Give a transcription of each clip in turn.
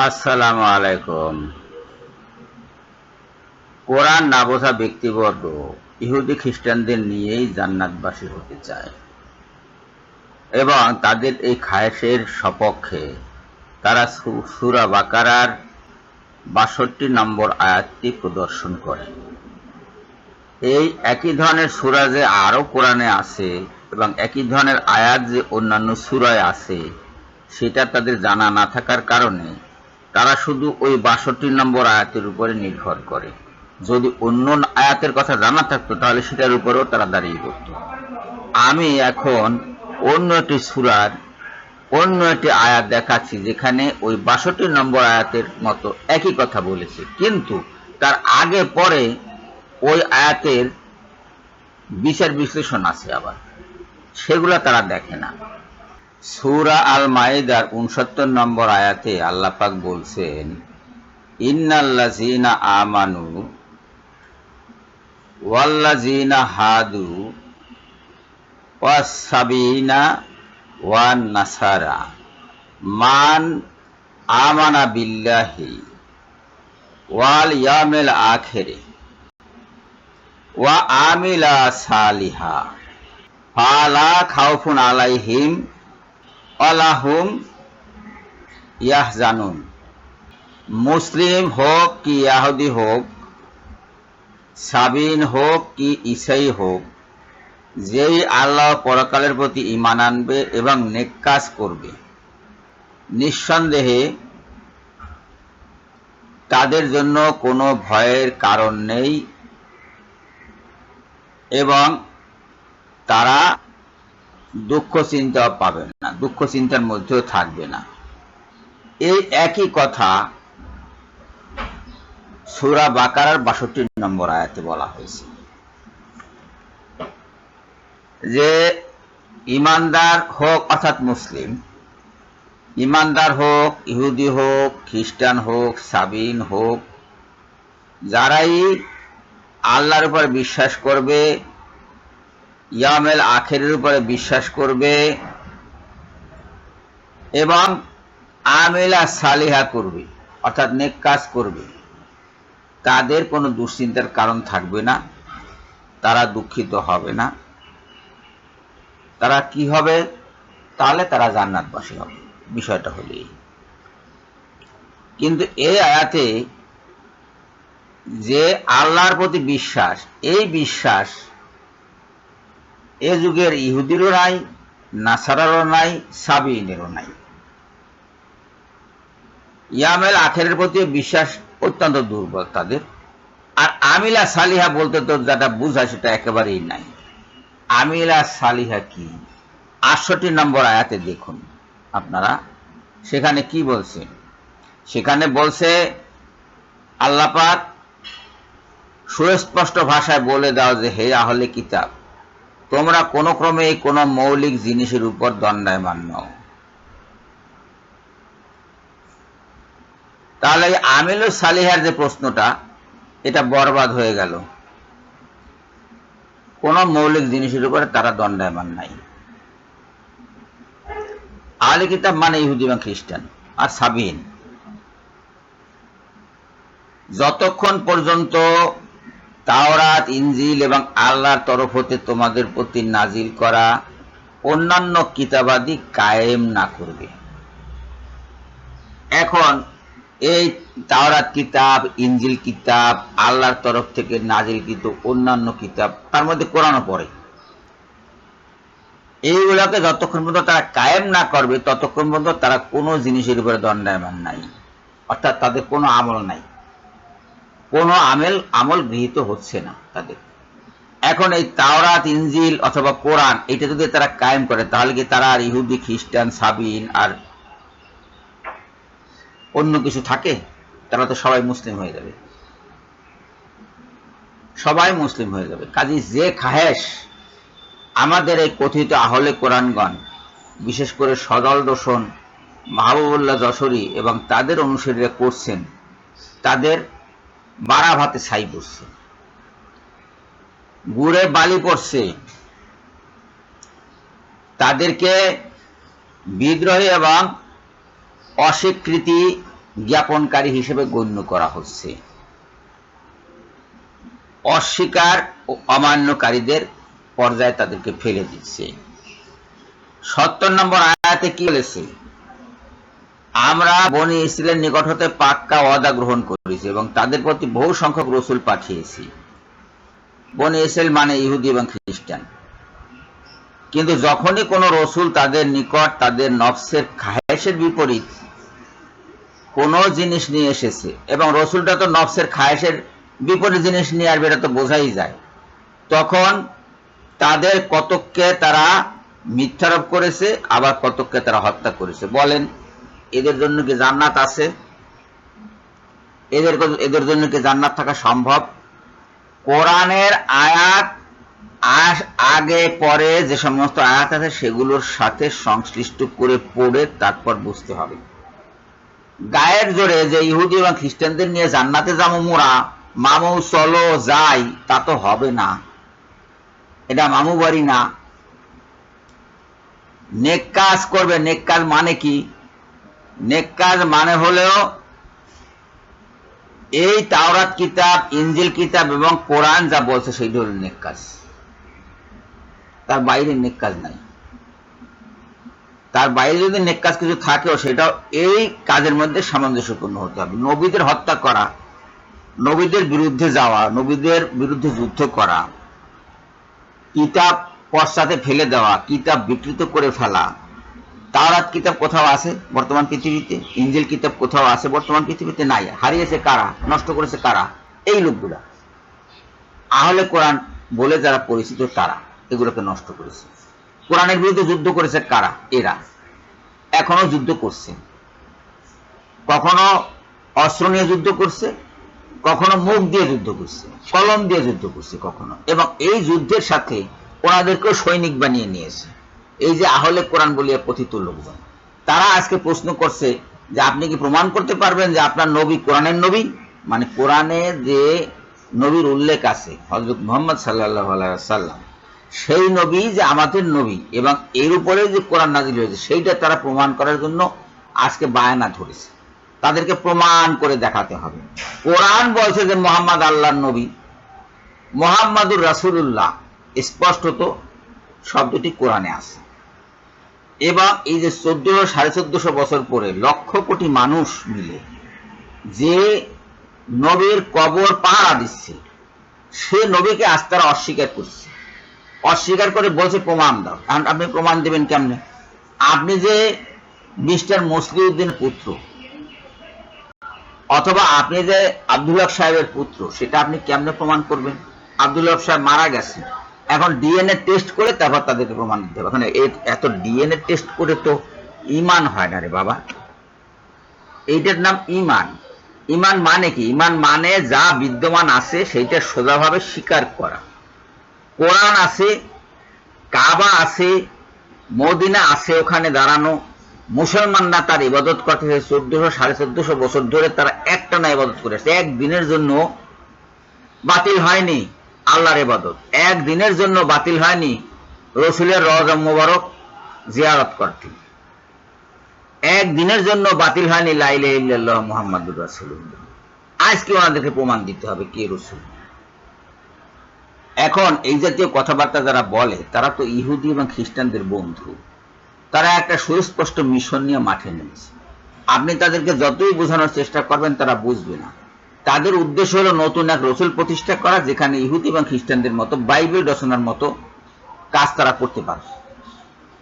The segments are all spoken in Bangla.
আসসালামু আলাইকুম। কোরআন না বোঝা ব্যক্তিবর্গ ইহুদি খ্রিস্টানদের নিয়েই জান্নাতবাসী হতে চায় এবং তাদের এই খায়েশের সপক্ষে তারা সূরা বাকারার বাষট্টি নম্বর আয়াতটি প্রদর্শন করে। এই একই ধরনের সূরা যে আরও কোরআনে আছে এবং একই ধরনের আয়াত যে অন্যান্য সূরায় আছে, সেটা তাদের জানা না থাকার কারণে তারা শুধু ওই বাষট্টি নম্বর আয়াতের উপরে নির্ভর করে। যদি অন্য আয়াতের কথা জানা থাকতো, তাহলে সেটার উপরেও তারা দাঁড়িয়ে পড়ত। আমি এখন অন্য একটি সুরার অন্য একটি আয়াত দেখাচ্ছি, যেখানে ওই বাষট্টি নম্বর আয়াতের মতো একই কথা বলেছে। কিন্তু তার আগে পরে ওই আয়াতের বিচার বিশ্লেষণ আছে আবার। সেগুলা তারা দেখে না। সূরা আল মাইদার উনসত্তর নম্বর আয়াতে আল্লাহ পাক বলছেন, ইন্নাল্লাযীনা আমানু ওয়াল্লাযীনা হাদু ওয়াসাবিনা ওয়ান নাসারা মান আমানা বিল্লাহি ওয়াল ইয়ামিল আখিরি ওয়া আমিলা সালিহা। ফালা খাউফুন আলাইহিম আলাহুম ইয়াহজানুন। মুসলিম হোক কি ইয়াহুদি হোক, সাবিন হোক কি ইসাই হোক, যেই আল্লাহ পরকালের প্রতি ইমান আনবে এবং নেক কাজ করবে, নিঃসন্দেহে তাদের জন্য কোনো ভয়ের কারণ নেই এবং তারা দুঃখ চিন্তাও পাবে দুঃখ চিন্তার মধ্যেও থাকবে না। এই একই কথা সুরা বাকারার বাষট্টি নম্বর আয়াতে বলা হয়েছে। যে ইমানদার হোক অর্থাৎ মুসলিম, ইমানদার হোক, ইহুদি হোক, খ্রিস্টান হোক, সাবিন হোক, যারাই আল্লাহর উপর বিশ্বাস করবে ইয়ামেল আখেরের উপরে বিশ্বাস করবে এবং আমেলা সালিহা করবে, অর্থাৎ নেক কাজ করবে। তাদের কোনো দুশ্চিন্তার কারণ থাকবে না, তারা দুঃখিত হবে না। তারা কি হবে? তাহলে তারা জান্নাতবাসী হবে, বিষয়টা হলো এই। কিন্তু এই আয়াতে যে আল্লাহর প্রতি বিশ্বাস, এই বিশ্বাস এ যুগের ইহুদিরও নাই, নাসারারও নাই সাবিনেরও নাই। ইয়ামেল আখেরের প্রতি বিশ্বাস অত্যন্ত দুর্বল তাদের। আর আমিলা সালিহা বলতে তো যেটা বুঝায় সেটা একেবারেই নাই। আমিলা সালিহা কি? আটষট্টি নম্বর আয়াতে দেখুন আপনারা। সেখানে কি বলছে? সেখানে বলছে আল্লাপাক সুস্পষ্ট ভাষায় বলে দাও যে, হে আহলে কিতাব, তোমরা কোনো ক্রমে কোনো মৌলিক জিনিসের উপর দণ্ডায়মান নও। তাহলে আমিলু সালিহার যে প্রশ্নটা, এটা বরবাদ হয়ে গেল। কোন মৌলিক জিনিসের উপরে তারা দণ্ডায়মান নাই। আহলে কিতাব মানে ইহুদি এবং খ্রিস্টান, আর সাবিন যতক্ষণ পর্যন্ত তাওরাত, ইনজিল এবং আল্লাহর তরফ হতে তোমাদের প্রতি নাজিল করা অন্যান্য কিতাবাদি কায়েম না করবে। এখন এই তাওরাত কিতাব, ইনজিল কিতাব, আল্লাহর তরফ থেকে নাজিল কিন্তু অন্যান্য কিতাব, তার মধ্যে কোরআনও পড়ে। এইগুলোকে যতক্ষণ পর্যন্ত তারা কায়েম না করবে, ততক্ষণ পর্যন্ত তারা কোনো জিনিসের উপরে দণ্ডায়মান নাই। অর্থাৎ তাদের কোনো আমল নাই। কোনো আমেল, আমল গৃহীত হচ্ছে না তাদের। এখন এই তাওরাত ইঞ্জিল অথবা কোরআন এটা যদি তারা কায়েম করে, তাহলে কি তারা আর ইহুদি, খ্রিস্টান, সাবিন আর অন্য কিছু থাকে, তারা তো সবাই মুসলিম হয়ে যাবে। সবাই মুসলিম হয়ে যাবে। কাজী যে খাহেশ, আমাদের এই কথিত আহলে কোরআনগণ, বিশেষ করে সদল দোষণ, মাহবুবুল্লাহ যশোরী এবং তাদের অনুসারীরা করছেন, তাদের বাড়া ভাতে ছাই পড়ছে। গুড়ে বালি পড়ছে। তাদেরকে বিদ্রোহী এবং অস্বীকৃতি জ্ঞাপনকারী হিসেবে গণ্য করা হচ্ছে। অস্বীকার ও অমান্যকারীদের পর্যায়ে তাদেরকে ফেলে দিচ্ছে। সত্তর নম্বর আয়াতে কি বলেছে? আমরা বনি ইসরায়েলের নিকট হতে পাক্কা ওয়াদা গ্রহণ করেছি এবং তাদের প্রতি বহু সংখ্যক রসুল পাঠিয়েছি। বনি ইসরায়েল মানে ইহুদি এবং খ্রিস্টান। কিন্তু যখনই কোনো রসুল তাদের নিকট তাদের নফসের খায়েশের বিপরীত কোনো জিনিস নিয়ে এসেছে, এবং রসুলটা তো নফসের খায়েশের বিপরীত জিনিস নিয়ে আসবে, এটা তো বোঝাই যায়। তখন তাদের কতককে তারা মিথ্যারোপ করেছে, আবার কতককে তারা হত্যা করেছে। বলেন, এদের জন্য কি জান্নাত আছে? এদের এদের জন্য কি জান্নাত থাকা সম্ভব? কোরআনের আয়াত আস- আগে, পরে যে সমস্ত আয়াত আছে সেগুলোর সাথে সংশ্লিষ্ট করে পড়ে তারপর বুঝতে হবে। গায়ের জোরে যে ইহুদি এবং খ্রিস্টানদের নিয়ে জান্নাতে যাব মোরা, মামু চলো যাই, তা তো হবে না। এটা মামু বাড়ি না। নেক কাজ করবে, নেক কাজ মানে কি? নেক কাজ মানে হলেও এই তাওরাত কিতাব ইঞ্জিল কিতাব এবং কোরআন যা বলছে সেই ধরনের নেক কাজ। তার বাইরে নেক কাজ নাই। তার বাইরে যদি নেক কাজ কিছু থাকেও, সেটাও এই কাজের মধ্যে সামঞ্জস্যপূর্ণ হতে হবে। নবীদের হত্যা করা, নবীদের বিরুদ্ধে যাওয়া, নবীদের বিরুদ্ধে যুদ্ধ করা, কিতাব পশ্চাতে ফেলে দেওয়া, কিতাব বিকৃত করে ফেলা, তাওরাত কিতাব কোথাও আছে বর্তমান পৃথিবীতে? ইঞ্জিল কিতাব কোথাও আছে বর্তমান পৃথিবীতে? নাই। হারিয়েছে কারা? নষ্ট করেছে কারা? এই লোকগুলা। আহলে কোরআন বলে যারা পরিচিত তারা। এগুলোকে নষ্ট করেছে। কোরআনের বিরুদ্ধে যুদ্ধ করেছে কারা? এরা। এখনও যুদ্ধ করছে। কখনো অস্ত্র নিয়ে যুদ্ধ করছে, কখনো মুখ দিয়ে যুদ্ধ করছে, কলম দিয়ে যুদ্ধ করছে কখনো। এবং এই যুদ্ধের সাথে ওনাদেরকেও সৈনিক বানিয়ে নিয়েছে। এই যে আহলে কোরআন বলিয়া কথিত লোকজন, তারা আজকে প্রশ্ন করছে যে আপনি কি প্রমাণ করতে পারবেন যে আপনার নবী কোরআনের নবী? মানে কোরআনে যে নবীর উল্লেখ আছে হজরত মোহাম্মদ সাল্লাহ সাল্লাম সেই নবী যে আমাদের নবী এবং এর উপরে যে কোরআন নাজিল হয়েছে, সেইটা তারা প্রমাণ করার জন্য আজকে বায়না ধরেছে। তাদেরকে প্রমাণ করে দেখাতে হবে। কোরআন বলছে যে মোহাম্মদ আল্লাহর নবী, মোহাম্মদুর রাসুল্লাহ স্পষ্টত শব্দটি কোরআনে আছে। এবং এই যে চোদ্দশো সাড়ে চোদ্দশো বছর পরে লক্ষ কোটি মানুষ মিলে যে নবীর কবর পাহারা দিচ্ছে, সে নবীকে আজ তারা অস্বীকার করছে। অস্বীকার করে বলছে, প্রমাণ দাও। কারণ আপনি প্রমাণ দেবেন কেমনে? আপনি যে মিস্টার মসলিউদ্দিনের পুত্র, অথবা আপনি যে আব্দুল্লাহ সাহেবের পুত্র, সেটা আপনি কেমনে প্রমাণ করবেন? আব্দুল্লাহ সাহেব মারা গেছে। এখন ডিএনএ টেস্ট করে তারপর তাদেরকে প্রমাণ দিতে হবে। এখন এত ডিএনএ টেস্ট করে তো ইমান হয় না রে বাবা। এইটার নাম ইমান। ইমান মানে কি? ইমান মানে যা বিদ্যমান আছে, সেইটা সোজাভাবে স্বীকার করা। কোরআন আছে, কাবা আছে, মদিনা আছে, ওখানে দাঁড়ানো। মুসলমানরা তার ইবাদত করতেছে চোদ্দশো, সাড়ে চোদ্দশো বছর ধরে তারা একটা না ইবাদত করেছে একদিনের জন্য বাতিল হয়নি আল্লাহর ইবাদত। একদিনের জন্য বাতিল হয়নি রসুলের রজম মোবারক জিয়ারত করতে। একদিনের জন্য বাতিল হয়নি লাইলে ইল্লাল্লাহ মুহাম্মাদুর রাসূলুল্লাহ। আজকে ওনাদেরকে প্রমাণ দিতে হবে কে রসুল। এখন এই জাতীয় কথাবার্তা যারা বলে, তারা তো ইহুদি এবং খ্রিস্টানদের বন্ধু। তারা একটা সুস্পষ্ট মিশন নিয়ে মাঠে নেমেছে। আপনি তাদেরকে যতই বোঝানোর চেষ্টা করবেন, তারা বুঝবে না। তাদের উদ্দেশ্য হলো নতুন এক রসুল প্রতিষ্ঠা করা, যেখানে ইহুদি এবং খ্রিস্টানদের মতো বাইবেল রচনার মতো কাজ তারা করতে পারে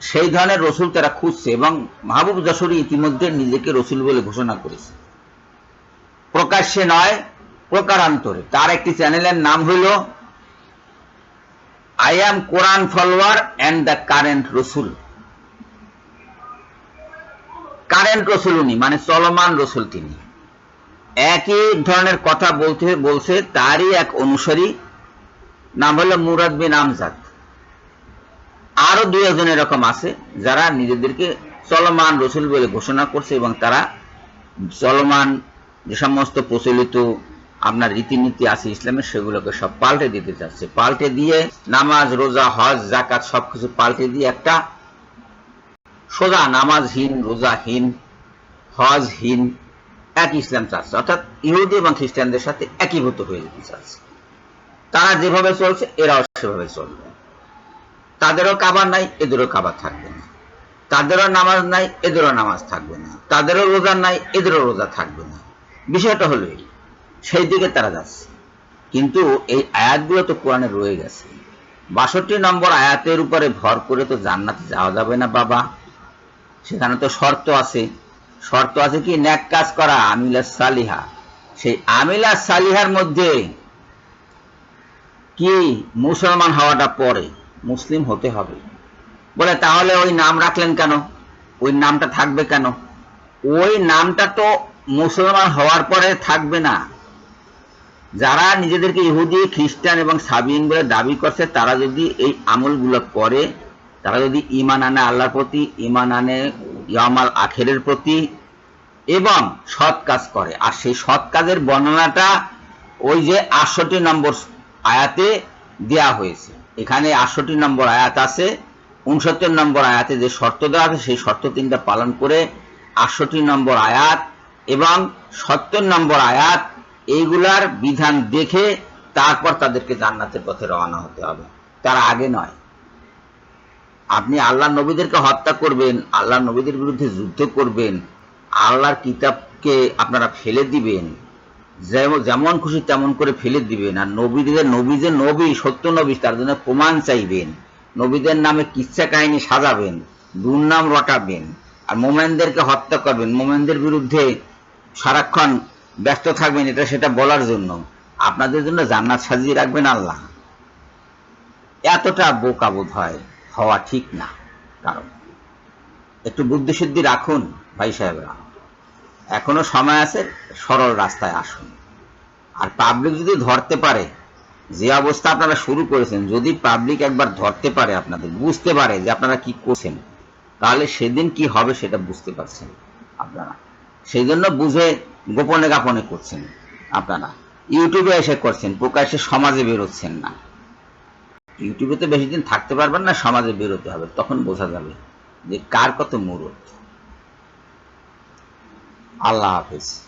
সেই ধরনের রসুল তারা খুঁজছে এবং মাহবুব যশোরী ইতিমধ্যে নিজেকে রসুল বলে ঘোষণা করেছে। প্রকাশ্যে নয়, প্রকারান্তরে। তার একটি চ্যানেলের নাম হইল I am Quran follower and the current রসুল কারেন্ট রসুল উনি মানে চলমান রসুল তিনি। একই ধরনের কথা বলতে, বলছে তারই এক অনুসারী, নাম হলো মুরাদ বিন আমজাদ। আরও দুই একজন এরকম আছে, যারা নিজেদেরকে চলমান রসুল বলে ঘোষণা করছে এবং তারা চলমান যে সমস্ত প্রচলিত আপনার রীতিনীতি আছে ইসলামের, সেগুলোকে সব পাল্টে দিতে চাচ্ছে। পাল্টে দিয়ে নামাজ, রোজা, হজ জাকাত সবকিছু পাল্টে দিয়ে একটা সোজা নামাজহীন, রোজাহীন, হজহীন এক ইসলাম চাচ্ছে। অর্থাৎ ইহুদি এবং খ্রিস্টানদের সাথে একীভূত হয়ে যেতে চাচ্ছে। তারা যেভাবে চলছে, এরাও সেভাবে চলবে। তাদেরও কাবার নাই, এদেরও কাবার থাকবে না। তাদেরও নামাজ নাই, এদেরও নামাজ থাকবে না। তাদেরও রোজা নাই, এদেরও রোজা থাকবে না। বিষয়টা হলো এই। সেই দিকে তারা যাচ্ছে। কিন্তু এই আয়াতগুলো তো কোরআনে রয়ে গেছে। বাষট্টি নম্বর আয়াতের উপরে ভর করে তো জান্নাতে যাওয়া যাবে না বাবা। সেখানে তো শর্ত আছে। শর্ত আছে কি? ন্যাক কাজ করা, আমিলা সালিহা। সেই আমিলা সালিহার মধ্যে কি মুসলমান হওয়াটা পরে মুসলিম হতে হবে। বলে তাহলে ওই নাম রাখলেন কেন? ওই নামটা থাকবে কেন? ওই নামটা তো মুসলমান হওয়ার পরে থাকবে না। যারা নিজেদেরকে ইহুদি, খ্রিস্টান এবং সাবিন বলে দাবি করছে, তারা যদি এই আমলগুলো করে, তারা যদি ইমান আনে আল্লাহর প্রতি ইমান আনে ইয়ামাল আখেরের প্রতি এবং সৎ কাজ করে। আর সেই সৎ কাজের বর্ণনাটা ওই যে আটষট্টি নম্বর আয়াতে দেয়া হয়েছে। এখানে আটষট্টি নম্বর আয়াত আছে, উনসত্তর নম্বর আয়াতে যে শর্ত দেওয়া আছে, সেই শর্ত তিনটা পালন করে আটষট্টি নম্বর আয়াত এবং সত্তর নম্বর আয়াত এইগুলার বিধান দেখে তারপর তাদেরকে জান্নাতের পথে রওনা হতে হবে। তার আগে নয়। আপনি আল্লাহ নবীদেরকে হত্যা করবেন, আল্লাহ নবীদের বিরুদ্ধে যুদ্ধ করবেন, আল্লাহর কিতাবকে আপনারা ফেলে দিবেন যেমন খুশি তেমন করে ফেলে দিবেন। আর নবীদের, নবী যে নবী, সত্য নবী, তার জন্য প্রমাণ চাইবেন। নবীদের নামে কিচ্ছা কাহিনী সাজাবেন, দুর্নাম রটাবেন। আর মোমেনদেরকে হত্যা করবেন। মোমেনদের বিরুদ্ধে সারাক্ষণ ব্যস্ত থাকবেন, এটা সেটা বলার জন্য। আপনাদের জন্য জান্নাত সাজিয়ে রাখবেন আল্লাহ। এতটা বোকা বোধ হয় হওয়া ঠিক না কারণ। একটু বুদ্ধিশুদ্ধি রাখুন ভাই সাহেবরা। এখনও সময় আছে, সরল রাস্তায় আসুন। আর পাবলিক যদি ধরতে পারে, যে অবস্থা আপনারা শুরু করেছেন, যদি পাবলিক একবার ধরতে পারে আপনাদের, বুঝতে পারে যে আপনারা কি করছেন, তাহলে সেদিন কি হবে সেটা বুঝতে পারছেন আপনারা। সেই জন্য বুঝে গোপনে গাপনে করছেন আপনারা। ইউটিউবে এসে করছেন, প্রকাশ্যে সমাজে বেরোচ্ছেন না। ইউটিউবে তো বেশি দিন থাকতে পারবেন না, সমাজে বেরোতে হবে, তখন বোঝা যাবে যে কার কত মুরত। আল্লাহ হাফিজ।